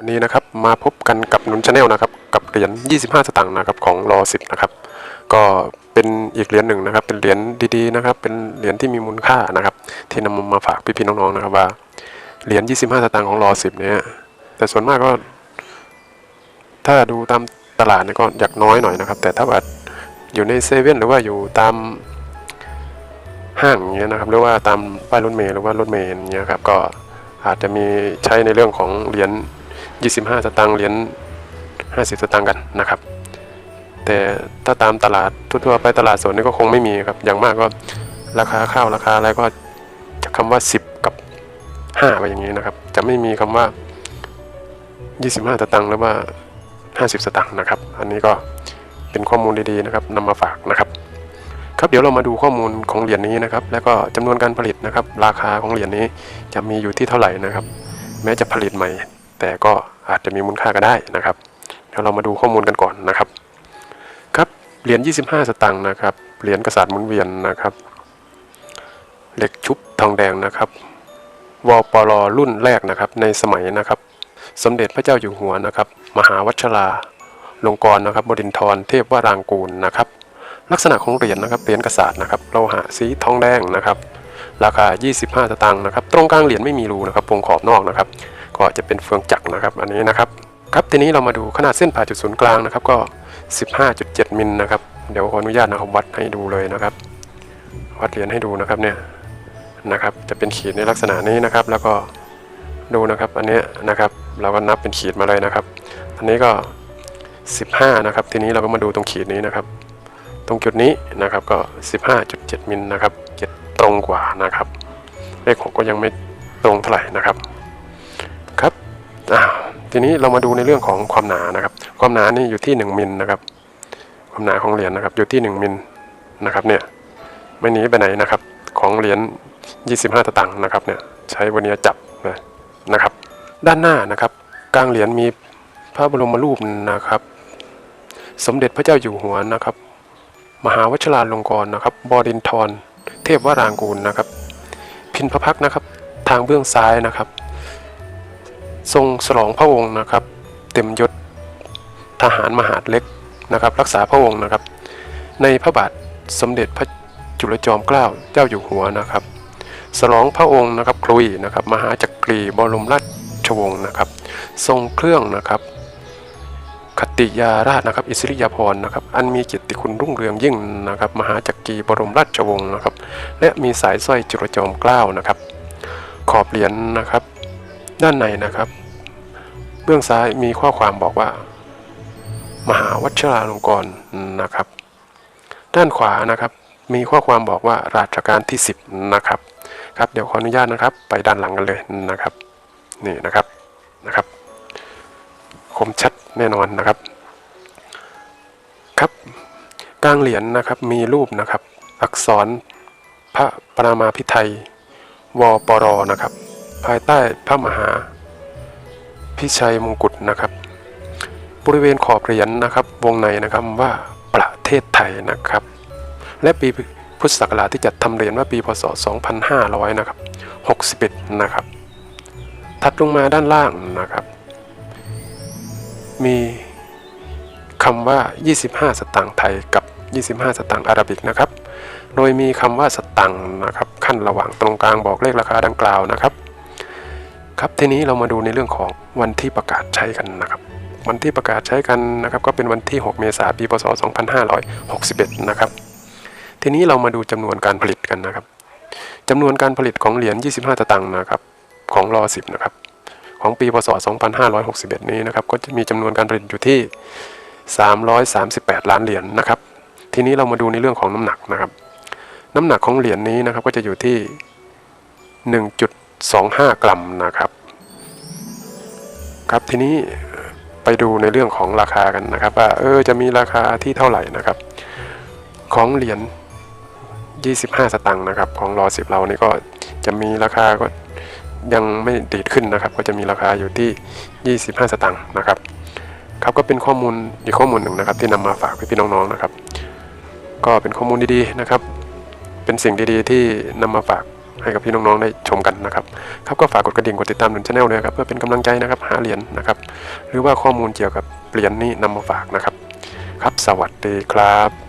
วันนี้นะครับมาพบกันกับนุนชาแนลนะครับกับเหรียญ 25 สตางค์นะครับของรอ10นะครับก็เป็นอีกเหรียญหนึ่งนะครับ เป็นเหรียญดีๆนะครับ เป็นเหรียญที่มีมูลค่านะครับ ที่นำมาฝากพี่ๆน้องๆนะครับว่าเหรียญ 25 สตางค์ของรอ10เนี่ยแต่ส่วนมากก็ ถ้าดูตามตลาดเนี่ยก็อยากน้อยหน่อยนะครับ แต่ถ้าว่าอยู่ในเซเว่นหรือว่าอยู่ตามห้างอย่างเงี้ยนะครับหรือว่าตามป้ายรถเมล์หรือว่ารถเมล์อย่างเงี้ยครับก็อาจจะมีใช้ในเรื่องของเหรียญ 25 สตางค์เหรียญ50 สตางค์กันนะครับ แต่ถ้าตามตลาดทั่วไปตลาดสดนี่ก็คงไม่มีครับอย่างมากก็ราคาข้าวราคาอะไรก็จะคำว่า 10 กับ5ไปอย่างนี้นะครับ จะไม่มีคำว่า 25 สตางค์หรือว่า 50 สตางค์นะครับ อันนี้ก็เป็นข้อมูลดีๆนะครับนำมาฝากนะครับ ครับเดี๋ยวเรามาดูข้อมูลของเหรียญนี้นะครับ แล้วก็จำนวนการผลิตนะครับ ราคาของเหรียญนี้จะมีอยู่ที่เท่าไหร่นะครับ แม้จะผลิตใหม่ แต่ก็อาจจะมีมูลค่าก็ได้นะครับ เดี๋ยวเรามาดูข้อมูลกันก่อนนะครับ ครับเหรียญ25 สตางค์นะครับ เหรียญกษัตริย์หมุนเวียนนะครับ เหล็กชุบทองแดงนะครับวปรรุ่นแรกนะครับ ในสมัยนะครับ สมเด็จพระเจ้าอยู่หัวนะครับ มหาวัชราลงกรณ์นะครับบดินทรเทพวรางกูลนะครับ ลักษณะของเหรียญนะครับเหรียญกษัตริย์นะครับโลหะสีทองแดงนะครับ ราคา 25สตางค์นะครับ ตรงกลางเหรียญไม่มีรูนะครับวงขอบนอกนะครับ ก็จะเป็นเฟืองจักรนะครับ อันนี้นะครับ ครับทีนี้เรามาดูขนาดเส้นผ่าจุดศูนย์กลางนะครับ ก็ 15.7มิลนะครับ เดี๋ยวขออนุญาตนะครับวัดให้ดูเลยนะครับ วัดเหรียญให้ดูนะครับเนี่ยนะครับ จะเป็นขีดในลักษณะนี้นะครับ แล้วก็ดูนะครับ อันนี้นะครับ เราก็นับเป็นขีดมาเลยนะครับ อันนี้ก็ 15 นะครับ ทีนี้เราก็มาดูตรงขีดนี้นะครับ ตรงจุดนี้นะครับก็ 15.7มิลนะครับเจ็ดตรงกว่านะครับ เลขหกก็ยังไม่ตรงเท่าไหร่นะครับ ทีนี้เรามาดูในเรื่องของความหนานะครับ ความหนานี่อยู่ที่1มิลนะครับ ความหนาของเหรียญนะครับ อยู่ที่1มิลนะครับ เนี่ยไม่หนีไปไหนนะครับ ของเหรียญ25ตตังค์นะครับ เนี่ยใช้วันนี้จับนะครับ ด้านหน้านะครับ กลางเหรียญมีพระบรมรูปนะครับ สมเด็จพระเจ้าอยู่หัวนะครับ มหาวชิราลงกรณ์นะครับ บดินทรเทพวรางกูลนะครับ พินพระพักนะครับ ทางเบื้องซ้ายนะครับ ทรงฉลองพระองค์นะครับ เต็มยศทหารมหาดเล็กนะครับ รักษาพระองค์นะครับ ในพระบาทสมเด็จพระจุลจอมเกล้าเจ้าอยู่หัวนะครับฉลองพระองค์นะครับครุยนะครับ มหาจักรีบรมราชวงศ์นะครับ ทรงเครื่องนะครับคติยาราชนะครับ อิสริยาภรณ์นะครับ อันมีเกียรติคุณรุ่งเรืองยิ่งนะครับ มหาจักรีบรมราชวงศ์นะครับ และมีสายสร้อยจุลจอมเกล้านะครับ ขอบเหรียญนะครับ ด้านในนะครับ เบื้องซ้ายมีข้อความบอกว่า มหาวัชราลงกรณ์นะครับ ด้านขวานะครับ มีข้อความบอกว่าราชการที่ 10 นะครับ ครับ เดี๋ยวขออนุญาตนะครับ ไปด้านหลังกันเลยนะครับ นี่นะครับนะครับ คมชัดแน่นอนนะครับ ครับกลางเหรียญนะครับมีรูปนะครับ อักษรพระปรามาพิไทยวปรนะครับ ภายใต้พระมหา พิชัยมงกุฎนะครับ บริเวณขอบเหรียญนะครับ วงในนะครับว่าประเทศไทยนะครับ และปีพุทธศักราชที่จัดทำเหรียญว่าปีพศ 2500 นะครับ 61 นะครับ ถัดลงมาด้านล่างนะครับ มีคำว่า 25 สตางค์ไทยกับ 25 สตางค์อาราบิกนะครับ โดยมีคำว่าสตังค์นะครับ ขั้นระหว่างตรงกลางบอกเลขราคาดังกล่าวนะครับ ครับทีนี้เรามาดูในเรื่องของวันที่ประกาศใช้กันนะครับ วันที่ประกาศใช้กันนะครับ ก็เป็นวันที่ 6 เมษายนปีพศ 2561 นะครับ ทีนี้เรามาดูจำนวนการผลิตกันนะครับจำนวนการผลิตของเหรียญ 25สตางนะครับ ของรอ10 นะครับ ของปีพศ 2561 นี้นะครับ ก็จะมีจำนวนการผลิตอยู่ที่ 338 ล้านเหรียญนะครับ ทีนี้เรามาดูในเรื่องของน้ำหนักนะครับ น้ำหนักของเหรียญนี้นะครับก็จะอยู่ที่ 1. 25 กรัมนะครับ ครับทีนี้ไปดูในเรื่องของราคากันนะครับว่าเออจะมีราคาที่เท่าไหร่นะครับ ของเหรียญ25 สตางค์นะครับ ของรอ10เรานี่ก็จะมีราคาก็ยังไม่ดีดขึ้นนะครับ ก็จะมีราคาอยู่ที่ 25 สตางค์นะครับครับก็เป็นข้อมูลอีกข้อมูลหนึ่งนะครับ ที่นำมาฝากพี่ๆน้องๆนะครับ ก็เป็นข้อมูลดีๆนะครับ เป็นสิ่งดีๆที่นำมาฝาก ให้กับพี่น้องๆได้ชมกันนะครับครับก็ฝากกดกระดิ่งกดติดตามหนุนชาแนลด้วยครับเพื่อเป็นกำลังใจนะครับหาเหรียญนะครับหรือว่าข้อมูลเกี่ยวกับเหรียญนี้นำมาฝากนะครับ ครับสวัสดีครับ